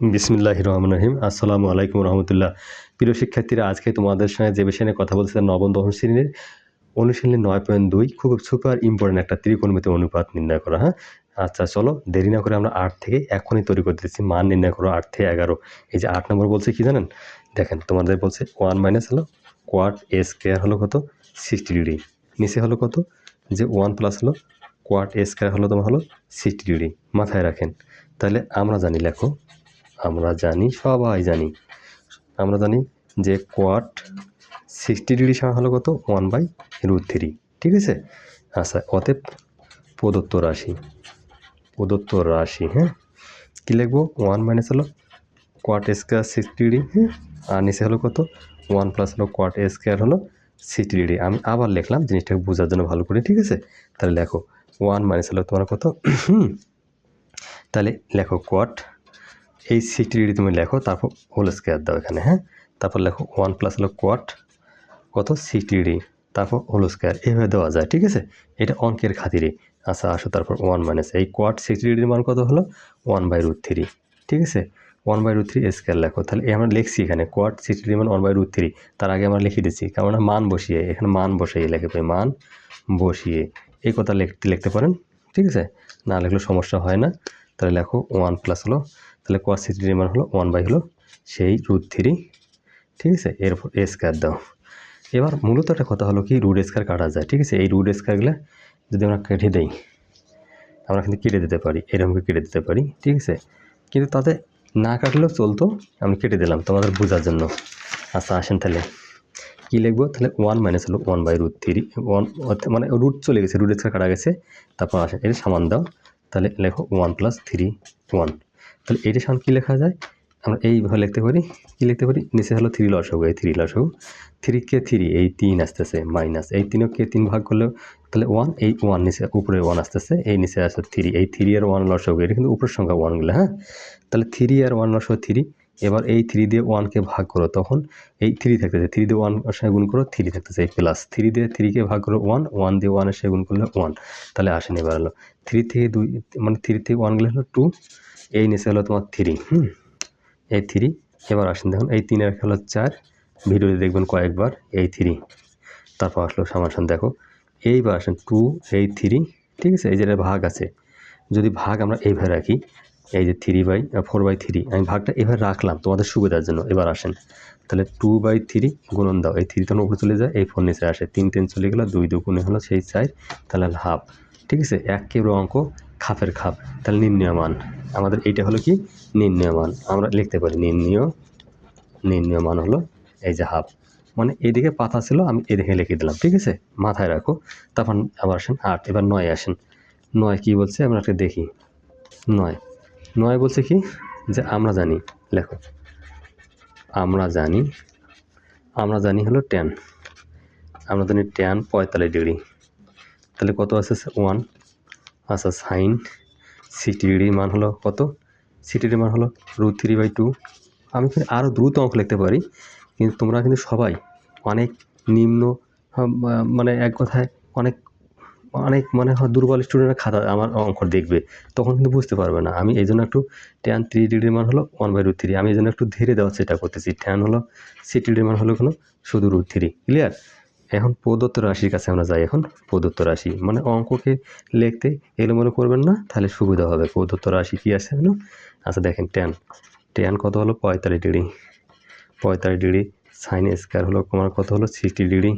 বিসমিল্লাহ রহমান রহিম। আসসালামু আলাইকুম রহমতুল্লাহ। প্রিয় শিক্ষার্থীরা, আজকে তোমাদের সঙ্গে যে বিষয় নিয়ে কথা বলছে নবম দশম শ্রেণির অনুশীলনী নয় পয়েন্ট দুই, খুব সুপার ইম্পর্টেন্ট একটা ত্রিকোণমিতি অনুপাত নির্ণয় করা হ্যাঁ? আচ্ছা চলো দেরি না করে আমরা আট থেকে এখনই তৈরি করে দিচ্ছি, মান নির্ণয় করো আট থেকে এগারো। এই যে আট নম্বর বলছে কি জানেন? দেখেন, তোমাদের বলছে ওয়ান মাইনাস হলো কোয়াট এ স্কোয়ার হলো কত? Sixty degree. নিচে হলো কত? যে ওয়ান প্লাস হলো কোয়াট এ স্কোয়ার হলো তোমার হলো সিক্সটি ডিগ্রি। মাথায় রাখেন। তাহলে আমরা জানি, লেখো আমরা জানি, সবাই জানি। আমরা জানি যে কোয়াট সিক্সটি ডিগ্রি সমান হলো কত? ওয়ান বাই রুট থ্রি ঠিক আছে? আচ্ছা অতএব প্রদত্ত রাশি প্রদত্ত রাশি হ্যাঁ? কী লিখব? ওয়ান মাইনাস হলো কোয়াট স্কোয়ার সিক্সটি ডিগ্রি হ্যাঁ? আর নিচে হলো কত? ওয়ান প্লাস হলো কোয়াট স্কোয়ার হলো সিক্সটি ডিগ্রি আমি আবার লিখলাম জিনিসটাকে বোঝার জন্য ভালো করে, ঠিক আছে? তাহলে লেখো ওয়ান মাইনাস হলো তোমার কত? তাহলে লেখো কোয়াট এই সিক্সটি ডিগ্রি তুমি লেখো, তারপর হোল স্কোয়ার দাও এখানে হ্যাঁ? তারপর লেখো ওয়ান প্লাস হলো কোয়াট কত? সিক্সটি ডিগ্রি তারপর হোল স্কোয়ার এইভাবে দেওয়া যায়, ঠিক আছে? এটা অঙ্কের খাতিরে। আচ্ছা আসো তারপর ওয়ান মাইনাস এই কোয়াট সিক্সটি ডিগ্রির মান কত হলো? ওয়ান বাই রুট থ্রি ঠিক আছে? One by root three square লেখো, তাহলে আমরা লিখছি এখানে কোয়াট সিক্সটি ডিগ্রি মান ওয়ান বাই রুট থ্রি তার আগে আমরা লিখে দিচ্ছি কারণ মান বসিয়ে, এখানে মান বসিয়ে লেখে পাই মান বসিয়ে, এই কথা লিখতে লিখতে পারেন, ঠিক আছে? না লিখলে সমস্যা হয় না, তাহলে লেখো ওয়ান প্লাস হলো তাহলে কোয়াট সিক্সটি ডিগ্রি মান হলো ওয়ান বাই হলো সেই রুট থ্রি ঠিক আছে? এরপর স্কোয়ার দাও। এবার মূলত একটা কথা হলো কি রুট স্কোয়ার কাটা যায়, ঠিক আছে? এই রুট স্কোয়ারগুলো যদি আমরা কেটে দিই, আমরা কিন্তু কেটে দিতে পারি এরকমকে কেটে দিতে পারি, ঠিক আছে? কিন্তু তাতে না কাটলেও চলতো, আমি কেটে দিলাম তোমাদের বোঝার জন্য। আচ্ছা আসেন তাহলে। কী লিখব? তাহলে ওয়ান মাইনাস হলো one by root three one মানে রুট চলে গেছে রুট স্কোয়ার কাটা গেছে, তারপর আসেন এটা সামান দাও। তাহলে লেখো ওয়ান প্লাস থ্রি ওয়ান তাহলে এটা সামনে কী লেখা যায়? আমরা এইভাবে লিখতে পারি। কী লিখতে পারি? নিচে হলো থ্রি লসগু এই থ্রি লসগু থ্রি কে থ্রি এই তিন আসতেছে মাইনাস এই তিনও কে তিন ভাগ করলে তাহলে ওয়ান এই ওয়ান নিচে, উপরে ওয়ান আসতেছে। এই নিচে আসছে থ্রি এই থ্রি আর ওয়ান লস লসগু এটা কিন্তু উপরের সংখ্যা ওয়ানগুলো হ্যাঁ? তাহলে থ্রি আর ওয়ান লসগু থ্রি এবার এই থ্রি দিয়ে ওয়ানকে ভাগ করো, তখন এই থ্রি থাকতেছে থ্রি দিয়ে ওয়ান সঙ্গে গুণ করো থ্রি থাকতেছে, এই প্লাস থ্রি দিয়ে থ্রিকে ভাগ করো ওয়ান ওয়ান দিয়ে ওয়ানের সঙ্গে গুণ করলে ওয়ান তাহলে আসেন এবার হলো থ্রি থেকে দুই মানে থ্রি থেকে ওয়ান গেলে হলো টু এই নিচে হলো তোমার থ্রি হুম? এই থ্রি এবার আসেন দেখুন, এই তিনের হলো চার, ভিডিওতে দেখবেন কয়েকবার, এই থ্রি তারপর আসলো সামাসান দেখো, এইবার আসেন টু এই থ্রি ঠিক আছে, এই যেটা ভাগ আছে, যদি ভাগ আমরা এইভাবে রাখি এই যে three by four by three আমি ভাগটা এভাবে রাখলাম, তোমাদের সুবিধার জন্য। এবার আসেন। তাহলে টু বাই থ্রি গুণন দাও। এই থ্রি তখন উপরে চলে যায়, এই ফোর নিচে আসে। তিন তিন চলে গেলো, দুই দুগুণে হলো সেই চার, তাহলে হাফ ঠিক আছে? এক কেবল অঙ্ক, খাপের খাপ। তাহলে নির্ণয় মান আমাদের এইটা হলো কি? নির্ণয় মান আমরা লিখতে পারি নির্ণয় নির্ণয় মান হলো এই যে হাফ মানে এইদিকে পাতা ছিল, আমি এদিকে লিখে দিলাম। ঠিক আছে? মাথায় রাখো। তখন আবার আসেন আট। এবার নয় আসেন। নয় কি বলছে? আমরা একটা দেখি। নয়। নয় বলছে কি? যে আমরা জানি, লেখো। আমরা জানি আমরা জানি হলো টেন আমরা জানি টেন পঁয়তাল্লিশ ডিগ্রি তাহলে কত আছে? ওয়ান আচ্ছা সাইন সিক্সটি ডিগ্রির মান হলো কত? সিক্সটি ডিগ্রির মান হলো রুট থ্রি বাই টু আমি কিন্তু আরও দ্রুত অঙ্ক লিখতে পারি, কিন্তু তোমরা কিন্তু সবাই অনেক নিম্ন মানে এক কথায় অনেক অনেক মানে হয় দুর্বল স্টুডেন্টরা খাতা আমার অঙ্ক দেখবে, তখন কিন্তু বুঝতে পারবে না। আমি এই জন্য একটু ট্যান থ্রি ডিগ্রির মান হলো ওয়ান বাই রুট থ্রি আমি এই জন্য একটু ধীরে দেওয়ার চেষ্টা করতেছি। ট্যান হলো সিক্সটি ডিগ্রির মান হলো কোনো শুধু রুট থ্রি ক্লিয়ার এখন প্রদত্ত রাশির কাছে আমরা যাই এখন, প্রদত্ত রাশি। মানে অঙ্ককে লিখতে এলোমেলো করবেন না, তাহলে সুবিধা হবে। প্রদত্ত রাশি কী আছে জানো আচ্ছা দেখেন ট্যান ট্যান কত হলো? পঁয়তাল্লিশ ডিগ্রি পঁয়তাল্লিশ ডিগ্রি সাইন স্কোয়ার হলো তোমার কত হলো? সিক্সটি ডিগ্রি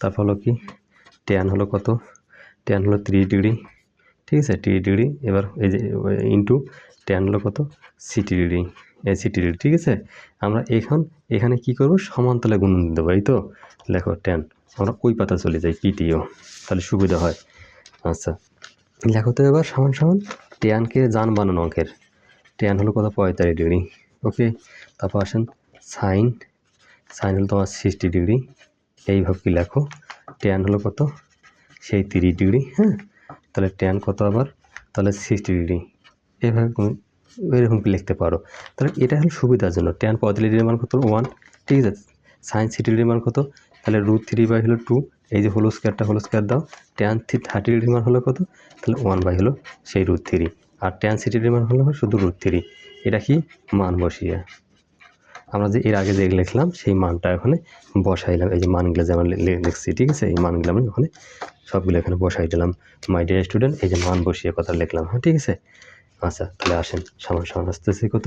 তারপর হলো কি? ট্যান হলো কত? ট্যান হলো ত্রিশ ডিগ্রি ঠিক আছে? ত্রিশ ডিগ্রি এবার এই যে ইন্টু ট্যান হলো কত? সিটি ডিগ্রি সিটি ডিগ্রি ঠিক আছে? আমরা এখন, এখানে কি করব? সমান্তলে গুণন দেবো, এই তো? লেখো ট্যান আমরা ওই পাতা চলে যাই পিটিও তাহলে সুবিধা হয়। আচ্ছা লেখো তো এবার সমান সমান ট্যানকে যান বানানো অঙ্কের। ট্যান হলো কত? পঁয়তাল্লিশ ডিগ্রি ওকে তারপর আসেন সাইন সাইন হলো তোমার সিক্সটি ডিগ্রি এইভাবে কি লেখো? ট্যান হলো কত? সেই তিরিশ ডিগ্রি হ্যাঁ? তাহলে ট্যান কত আবার? তাহলে সিক্সটি ডিগ্রি। এভাবে তুমি এরকম লিখতে পারো? তাহলে এটা হলো সুবিধার জন্য। ট্যান পঁয়তাল্লিশ ডিগ্রির মান কত? ওয়ান ঠিক আছে? সাইন সিক্সটি ডিগ্রির মান কত? তাহলে রুট থ্রি বাই হলো টু এই যে হোলো স্কোয়ারটা হোলো স্কোয়ার দাও। ট্যান থ্রি থার্টি ডিগ্রির মান হলো কত? তাহলে ওয়ান বাই হলো সেই রুট থ্রি আর ট্যান সিক্সটি ডিগ্রির মান হলো শুধু রুট থ্রি এটা কি? মান বসিয়ে। আমরা যে এর আগে যে লিখলাম, সেই মানটা এখানে বসাইলাম এই যে মানগুলো যে আমরা লিখছি, ঠিক আছে? এই মানগুলো আমি ওখানে সবগুলো এখানে বসাই দিলাম। মাই ডিয়ার স্টুডেন্ট এই যে মান বসিয়ে কথা লিখলাম হ্যাঁ ঠিক আছে? আচ্ছা তাহলে আসেন। সমান সমান আসতেছে কত?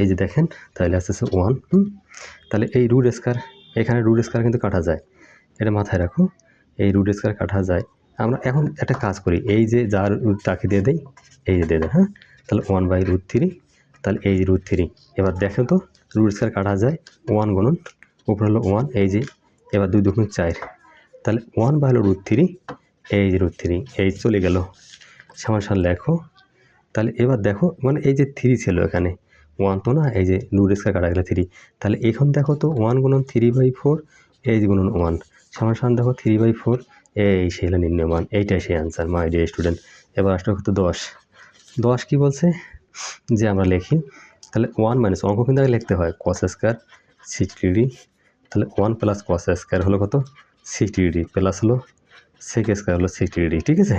এই যে দেখেন, তাহলে আসতেছে ওয়ান তাহলে এই রুট স্কার এখানে রুট স্কার কিন্তু কাটা যায়। এটা মাথায় রাখো, এই রুট স্কার কাটা যায়। আমরা এখন একটা কাজ করি, এই যে যার তাকে দিয়ে দেই, এই যে দিয়ে দেয় হ্যাঁ? তাহলে ওয়ান বাই রুট থ্রি তাহলে এই যে রুট থ্রি এবার দেখেন তো রুট স্কোয়ার কাটা যায় ওয়ান গুণন, উপরে হলো ওয়ান এই যে, এবার দুই দুগুণ চার। তাহলে ওয়ান বাই হলো রুট থ্রি এই যে রুট থ্রি এই চলে গেল। সমান সমান লেখো। তাহলে এবার দেখো মানে এই যে থ্রি ছিল এখানে ওয়ান তো না, এই যে রুট স্কোয়ার কাটা গেলে থ্রি তাহলে এখন দেখো তো ওয়ান গুণন থ্রি বাই ফোর এই যে গুণন ওয়ান সমান সমান দেখো থ্রি বাই ফোর এই সেই হলো নির্ণয় মান এইটাই সেই অ্যান্সার মাই ডিয়ার স্টুডেন্ট এবার আসলে কত দশ। দশ কী বলছে? যে আমরা লিখি, তাহলে ওয়ান মাইনাস অঙ্ক কিন্তু আগে লিখতে হয় কস স্কোয়ার সিক্সটি ডিগ্রি তাহলে ওয়ান প্লাস কস স্কোয়ার হলো কত? সিক্সটি ডি প্লাস হলো সেক স্কোয়ার হলো সিক্সটি ডিগ্রি ঠিক আছে?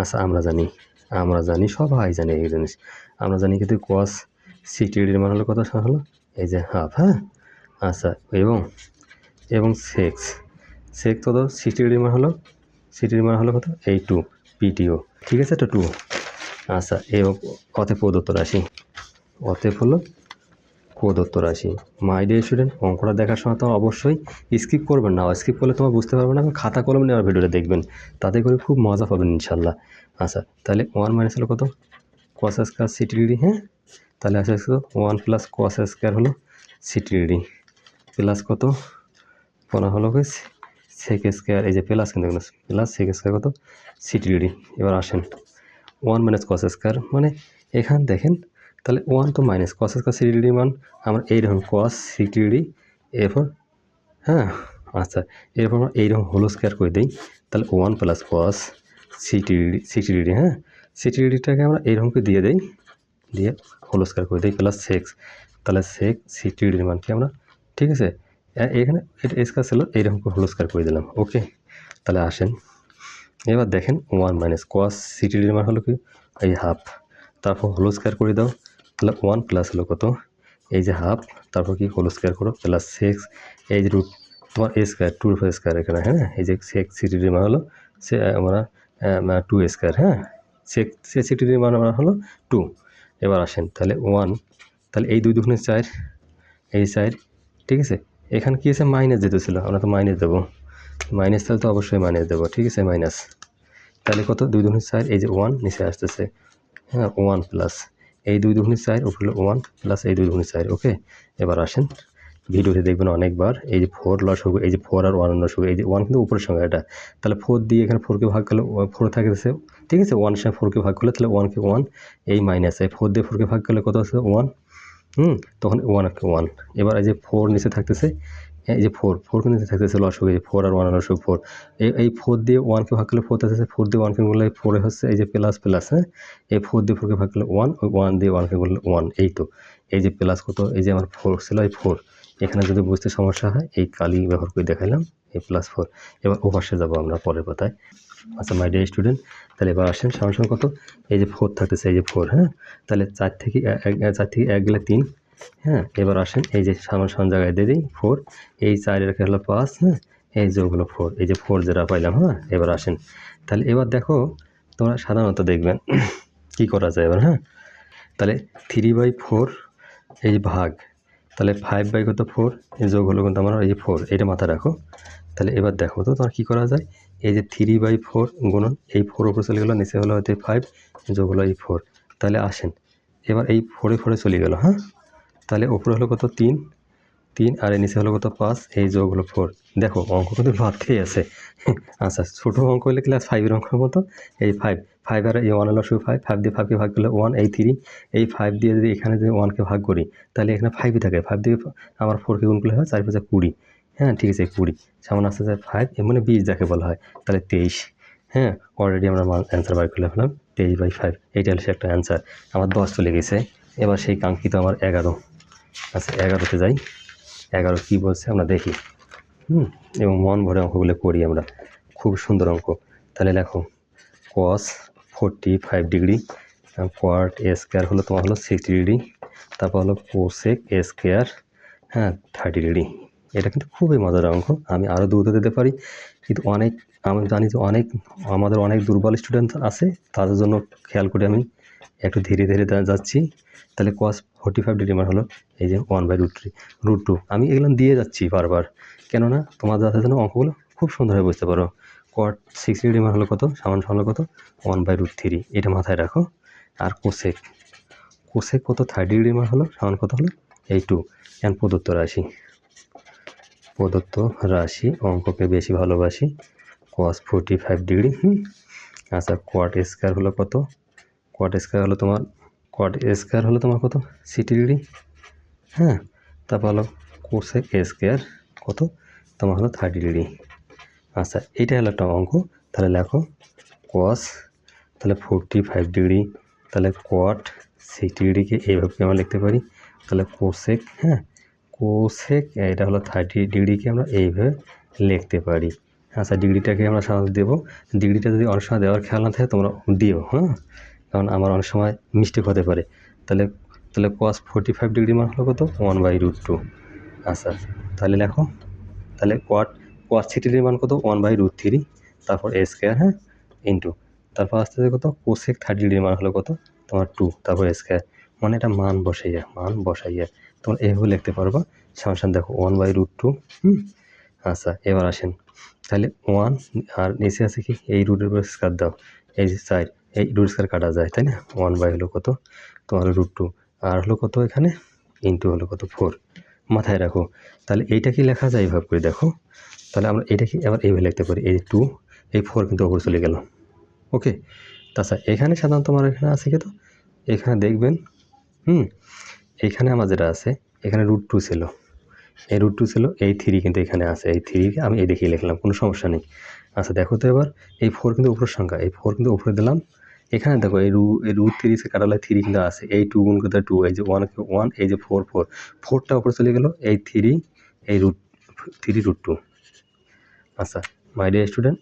আচ্ছা আমরা জানি আমরা জানি, সবাই জানি এই জিনিস। আমরা জানি কিন্তু কস সিক্সটি ডিগ্রির মান হলো কত? হলো এই যে হাফ হ্যাঁ? আচ্ছা এবং এবং সেক্স সেক্স কত? সিক্সটি ডিগ্রির মান হলো ডিগ্রির মান হলো কত? এই টু পিটিও ঠিক আছে? তো টু আচ্ছা এবং অতএব প্রদত্ত রাশি। অতএব হলো প্রদত্ত রাশি। মাই ডিয়ার স্টুডেন্ট অঙ্কটা দেখার সময় তো অবশ্যই স্কিপ করবেন না। স্কিপ করলে তোমার বুঝতে পারবে না খাতা কলম নেওয়ার ভিডিওটা দেখবেন। তাতে করে খুব মজা পাবেন ইনশাল্লাহ আচ্ছা তাহলে ওয়ান মাইনাস হলো কত? কস স্কোয়ার সিটি ডিগ্রি হ্যাঁ? তাহলে আসে ওয়ান প্লাস কস স্কোয়ার হলো সিটি ডিগ্রি প্লাস কত? পনেরো হলো কি? সেক স্কোয়ার এই যে প্লাস কিন্তু প্লাস সেক স্কোয়ার কত? সিটি ডিগ্রি এবার আসেন। ওয়ান মাইনাস কস স্কোয়ার মানে এখান দেখেন, তাহলে ওয়ান তো minus cos square sixty degree মান, আমরা এইরকম কস সিটি ডিগ্রি এরপর হ্যাঁ আচ্ছা এরপর আমরা এইরকম হোলো স্কোয়ার করে দিই, তাহলে one plus cos sixty degree sixty degree হ্যাঁ সিটি ডিগ্রিটাকে আমরা এইরকম করে দিয়ে দিই, দিয়ে হোলো স্কোয়ার করে দিই প্লাস সেক্স তাহলে সেক সিটি ডিগ্রির মান কি আমরা, ঠিক আছে এখানে এটা স্কোয়ার ছিল এইরকম করে হোলো স্কোয়ার করে দিলাম ওকে তাহলে আসেন। এবার দেখেন ওয়ান মাইনাস কস সিটি ডিগ্রির মান হলো কি? এই হাফ তারপর হোলো স্কোয়ার করে দাও, তাহলে ওয়ান প্লাস হলো কত? এই যে হাফ তারপর কি হোল স্কোয়ার করো? প্লাস সিক্স এই যে রুট তোমার এ স্কোয়ার টু স্কোয়ার এখানে হ্যাঁ? এই যে সেক্স সিটির মান হলো, সে আমরা টু স্কোয়ার হ্যাঁ? সেক সে সিটির মান আমরা হলো টু এবার আসেন, তাহলে ওয়ান তাহলে এই দুই দুগুণে চার, এই চার, ঠিক আছে? এখানে কী আছে? মাইনাস যেতে ছিল আমরা তো মাইনাস দেবো। মাইনাস তাহলে তো অবশ্যই মাইনাস দেবো, ঠিক আছে? মাইনাস। তাহলে কত? দুই দুগুণে চার, এই যে ওয়ান নিচে আসতেছে। হ্যাঁ ওয়ান প্লাস। এই দুই দুগুণে চার উপরে ওয়ান প্লাস এই দুই দুগুণে চার, ওকে? এবার আসেন। ভিডিওতে দেখবেন অনেকবার, এই যে ফোর লস হবে এই যে ফোর আর ওয়ান লস হবে এই যে ওয়ান কিন্তু উপরের সঙ্গে এটা। তাহলে ফোর দিয়ে এখানে ফোরকে ভাগ করলে ফোর থাকে সে ঠিক আছে? ওয়ানের সঙ্গে ফোরকে ভাগ করলে তাহলে ওয়ানকে ওয়ান, এই মাইনাস। এই ফোর দিয়ে ফোরকে ভাগ করলে কত আছে? ওয়ান। হুম, তখন ওয়ান ওয়ান। এবার এই যে ফোর নিচে থাকতেছে এই যে ফোর ফোর নিচে থাকতেছে লস হবে ফোর আর ওয়ান লস ফোর এই এই ফোর দিয়ে ওয়ানকে ভাগ করলে ফোর থাকতেছে ফোর দিয়ে ওয়ানকে বললে ফোরে হচ্ছে এই যে প্লাস প্লাস হ্যাঁ? এই ফোর দিয়ে ফোরকে ভাগ করলে ওয়ান ওই ওয়ান দিয়ে ওয়ানকে বললে ওয়ান এই তো। এই যে প্লাস কত? এই যে আমার ফোর ছিল, এই ফোর এখানে যদি বুঝতে সমস্যা হয়, এই কালি ব্যবহার করে দেখাইলাম, এই প্লাস ফোর এবার ওভারসে যাব আমরা পরের পাতায়। আচ্ছা মাই ডিয়ার স্টুডেন্ট তাহলে এবার আসেন, সমান কত? এই যে ফোর থাকতেছে, এই যে ফোর হ্যাঁ? তাহলে চার থেকে চার থেকে এক গেলে তিন। হ্যাঁ এবার আসেন, এই যে সামান সমান জায়গায় দিয়ে দিই ফোর এই চারের রেখে হলো পাঁচ হ্যাঁ এই যে ওগুলো ফোর এই যে ফোর যেটা পাইলাম হ্যাঁ এবার আসেন। তাহলে এবার দেখো, তোমরা সাধারণত দেখবেন কি করা যায় এবার হ্যাঁ? তাহলে থ্রি বাই ফোর এই ভাগ, তাহলে ফাইভ বাই কত ফোর এই যোগ হলো কিন্তু আমার এই যে ফোর এটা মাথায় রাখো। তাহলে এবার দেখো তো তোমার কী করা যায়? এই যে থ্রি বাই ফোর গুণন, এই ফোর ওপরে চলে গেলো, নিচে হলো হয়তো ফাইভ যোগ হলো এই ফোর তাহলে আসেন, এবার এই ফোরে ফোরে চলে গেল হ্যাঁ? তাহলে ওপরে হলো কত? তিন। তিন আর এর নিচে হলো কত? পাঁচ। এই যোগ হলো ফোর। দেখো, অঙ্ক কিন্তু ভাত খেয়ে আছে। আচ্ছা ছোটো অঙ্ক হলে ক্লাস ফাইভের অঙ্কের মতো? এই ফাইভ ফাইভ আর এই ওয়ান হলো শুধু ফাইভ ফাইভ দিয়ে ফাইভকে ভাগ করলে ওয়ান এই থ্রি এই ফাইভ দিয়ে যদি এখানে যদি ওয়ানকে ভাগ করি, তাহলে এখানে ফাইভই থাকে। ফাইভ দিয়ে আমার ফোরকে গুণ করলে হয় চার পাঁচে কুড়ি। হ্যাঁ ঠিক আছে, কুড়ি। সামনে আসতে যায় ফাইভ মানে বিশ যাকে বলা হয়, তাহলে তেইশ। হ্যাঁ অলরেডি আমরা অ্যান্সার বার করে ফেলাম তেইশ বাই ফাইভ এইটা হচ্ছে একটা অ্যান্সার আমার দশ চলে গেছে। এবার সেই কাঙ্ক্ষিত আমার এগারো। আচ্ছা এগারোতে যাই। এগারো কী বলছে আমরা দেখি। হুম, এবং মন ভরে অঙ্কগুলো করি আমরা। খুব সুন্দর অঙ্ক। তাহলে লেখো cos forty five degree quart square হলো তোমার হলো সিক্সটি ডিগ্রি তারপর হলো কোসেক স্কোয়ার হ্যাঁ থার্টি ডিগ্রি এটা কিন্তু খুবই মজার অঙ্ক। আমি আরও দ্রুত দিতে পারি। কিন্তু অনেক, আমি জানি যে অনেক, আমাদের অনেক দুর্বল স্টুডেন্ট আছে, তাদের জন্য খেয়াল করে আমি একটু ধীরে ধীরে যাচ্ছি। তাহলে কস ফোর্টি ফাইভ ডিগ্রি মান হলো এই যে one by root three root two আমি এগুলো দিয়ে যাচ্ছি বারবার। কেননা তোমার যাতে যেন অঙ্কগুলো খুব সুন্দরভাবে বুঝতে পারো। কট সিক্স ডিগ্রি মান হলো কত? সমান সমান কত? ওয়ান বাই রুট থ্রি এটা মাথায় রাখো। আর কোসেক কোসেক কত? থার্ড ডিগ্রি মান হলো? সমান কত হলো? এই টু এখন প্রদত্ত রাশি। প্রদত্ত রাশি অঙ্ককে বেশি ভালোবাসি। কস ফোর্টি ফাইভ ডিগ্রি আচ্ছা কোয়াট স্কোয়ার হলো কত? কোয়াট স্কোয়ার হলো তোমার কোয়াট স্কোয়ার হলো তোমার কত? সিটি ডিগ্রি হ্যাঁ তারপর হলো কোসেক স্কোয়ার কত? তোমার হলো থার্টি ডিগ্রি আচ্ছা এইটা হলো একটা অঙ্ক। তাহলে লেখো কস তাহলে ফোরটি ফাইভ ডিগ্রি তাহলে কোয়াট সিক্সটি ডিগ্রিকে এইভাবে আমরা লিখতে পারি? তাহলে কোসেক হ্যাঁ কোসেক এটা হলো থার্টি ডিগ্রিকে আমরা এইভাবে লিখতে পারি। আচ্ছা ডিগ্রিটাকে আমরা সাধারণত দেবো। ডিগ্রিটা যদি অনেক সময় দেওয়ার খেয়াল না থাকে, তোমরা দিও হ্যাঁ। কারণ আমার অনেক সময় মিস্টেক হতে পারে। তাহলে তাহলে কস ফোর্টি ফাইভ ডিগ্রি মান হলো কত? ওয়ান বাই রুট টু আচ্ছা তাহলে লেখো। তাহলে কোয়াট কোয়াট সিটির মান কত? ওয়ান বাই রুট থ্রি তারপর এ স্কোয়ার হ্যাঁ? ইন্টু তারপর আস্তে আস্তে কত? কোসেক থার্টি ডিগ্রি মান হলো কত? তোমার টু তারপর স্কোয়ার মানে এটা মান বসাইয়া মান বসাইয়া। তোমরা এইভাবে লিখতে পারবা। সামনে দেখো ওয়ান বাই রুট টু হুম? আচ্ছা এবার আসেন। তাহলে ওয়ান আর নিচে আছে কি? এই রুটের উপর স্কোয়ার দাও। এই সাইড এই রুট স্কোয়ার কাটা যায়, তাই না? ওয়ান বাই হলো কত? তোমার রুট টু আর হলো কত এখানে? ইন্টু হলো কত? ফোর মাথায় রাখো। তাহলে এইটা কি লেখা যায়? এইভাবে করে দেখো। তাহলে আমরা এটা কি আবার এইভাবে লিখতে পারি? এই টু এই ফোর কিন্তু ওপরে চলে গেল। ওকে তাছাড়া এখানে সাধারণত আমার এখানে আছে কি তো? এখানে দেখবেন, হুম, এখানে আমার যেটা আছে, এখানে রুট টু ছিল। এই রুট টু ছিল, এই থ্রি কিন্তু এখানে আছে। এই থ্রিকে আমি এই দেখিয়ে লিখলাম, কোনো সমস্যা নেই। আচ্ছা দেখো তো এবার, এই ফোর কিন্তু উপরের সংখ্যা। এই ফোর কিন্তু উপরে দিলাম এখানে দেখো এই রু এই রুট থ্রি সে কাটালে থ্রি কিন্তু আসে এই টু গুণ করতে টু এই যে ওয়ান ওয়ান এই যে ফোর ফোর ফোরটা উপরে চলে গেল, এই থ্রি এই রুট থ্রি রুট টু আচ্ছা মাই ডিয়ার স্টুডেন্ট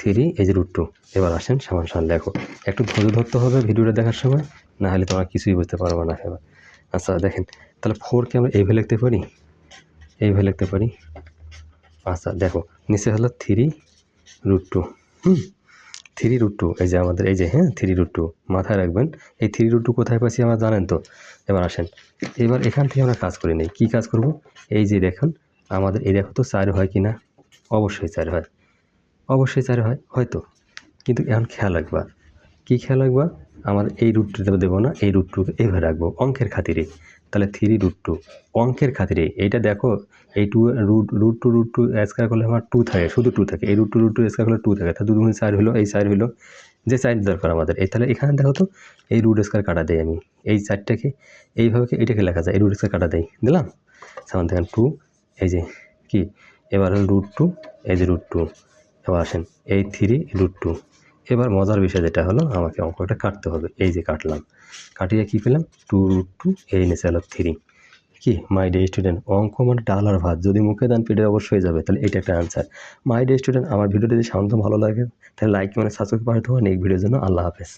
থ্রি এই যে রুট টু এবার আসেন সমান সমান, দেখো। একটু ধৈর্য ধরতে হবে ভিডিওটা দেখার সময়, না হলে তোমরা কিছুই বুঝতে পারবে না এবার। আচ্ছা দেখেন, তাহলে ফোরকে আমরা এইভাবে লিখতে পারি? এইভাবে লিখতে পারি? আচ্ছা দেখো, নিচে হলো three root two hmm? Three root two এই যে আমাদের, এই যে হ্যাঁ থ্রি রুট টু মাথায় রাখবেন। এই থ্রি রুট টু কোথায় পাচ্ছি আমরা জানেন তো? এবার আসেন। এবার এখান থেকে আমরা কাজ করে নিই। কী কাজ করব? এই যে দেখুন, আমাদের, এই দেখো তো, চার হয় কি না? অবশ্যই চার হয়। অবশ্যই চার হয়, হয়তো। কিন্তু এখন খেয়াল রাখবা। কী খেয়াল রাখবা? আমার এই রুটটা দেবো না, এই রুট টুকে এইভাবে রাখব, অঙ্কের খাতিরে। তাহলে থ্রি রুট টু অঙ্কের খাতিরে, এইটা দেখো, এই two root root two root two square করলে আমার টু থাকে, শুধু টু থাকে, এই root two root two square করলে টু থাকে, তাহলে দুগুণ চার হলো, এই চার হলো, যে চার দরকার আমাদের, এই তাহলে এখানে দেখো তো, এই রুট স্কোয়ার কাটা দেয় আমি, এই চারটাকে, এইভাবে এটাকে লেখা যায়, এই রুট স্কোয়ার কাটা দেয় দিলাম? সেমন দেখেন টু এই যে কি, এবার হলো রুট টু এই যে রুট টু এবার আসেন, এই থ্রি রুট টু এবার মজার বিষয় যেটা হলো, আমাকে অঙ্কটা কাটতে হবে। এই যে কাটলাম, কাটিয়ে কী পেলাম? টু রুট টু এই নিচে হলো থ্রি। কি? মাই ডে স্টুডেন্ট, অঙ্ক মানে ডাল আর ভাত। যদি মুখে দেন পেটে অবশ্যই যাবে, তাহলে এটা একটা অ্যান্সার মাই ডে স্টুডেন্ট, আমার ভিডিওটা যদি সাধারণত ভালো লাগে, তাহলে লাইক মানে সাবস্ক্রাইব পাঠাতে হবে নেক্সট ভিডিওর জন্য আল্লাহ হাফেজ।